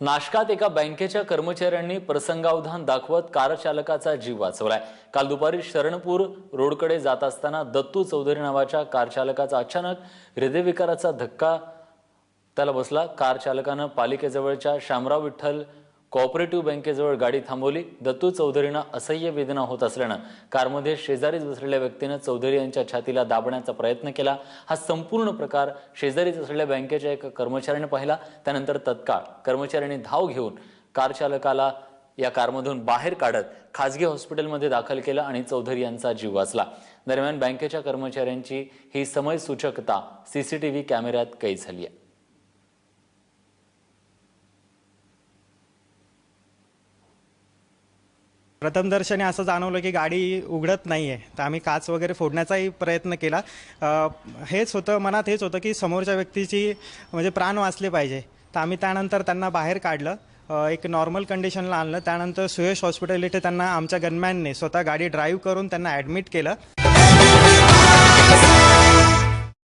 नाशकात एका बँकेच्या कर्मचाऱ्यांनी प्रसंगावधान दाखवत कार चालकाचा जीव वाचवलाय. काल दुपारी शरणपूर रोडकडे जात असताना दत्तू चौधरी नावाच्या कार चालकाचा अचानक हृदयविकाराचा धक्का त्याला बसला. कार चालकानं पालिकेजवळच्या शामराव विठ्ठल कॉपरेटिव्ह बँकेजवळ गाडी थांबवली. दत्तू चौधरींना असह्य वेदना होत असल्यानं कारमध्ये शेजारीच बसलेल्या व्यक्तीनं चौधरी यांच्या छातीला दाबण्याचा प्रयत्न केला. हा संपूर्ण प्रकार शेजारीच असलेल्या बँकेच्या एका कर्मचाऱ्याने पाहिला. त्यानंतर तत्काळ कर्मचाऱ्यांनी धाव घेऊन कार चालकाला या कारमधून बाहेर काढत खाजगी हॉस्पिटलमध्ये दाखल केलं आणि चौधरी यांचा जीव वाचला. दरम्यान बँकेच्या कर्मचाऱ्यांची ही समय सूचकता सीसीटीव्ही कॅमेऱ्यात कैद झाली आहे. प्रथमदर्शनी असं जाणवलं की गाडी उघडत नाही आहे तर आम्ही काच वगैरे फोडण्याचाही प्रयत्न केला. अ, हेच होतं मनात हेच होतं की समोरच्या व्यक्तीची म्हणजे प्राण वाचले पाहिजे. तर आम्ही त्यानंतर त्यांना बाहेर काढलं. अ, एक नॉर्मल कंडिशनला आणलं. त्यानंतर सुयश हॉस्पिटल इथे त्यांना आमच्या गनमॅनने स्वतः गाडी ड्राईव्ह करून त्यांना ॲडमिट केलं.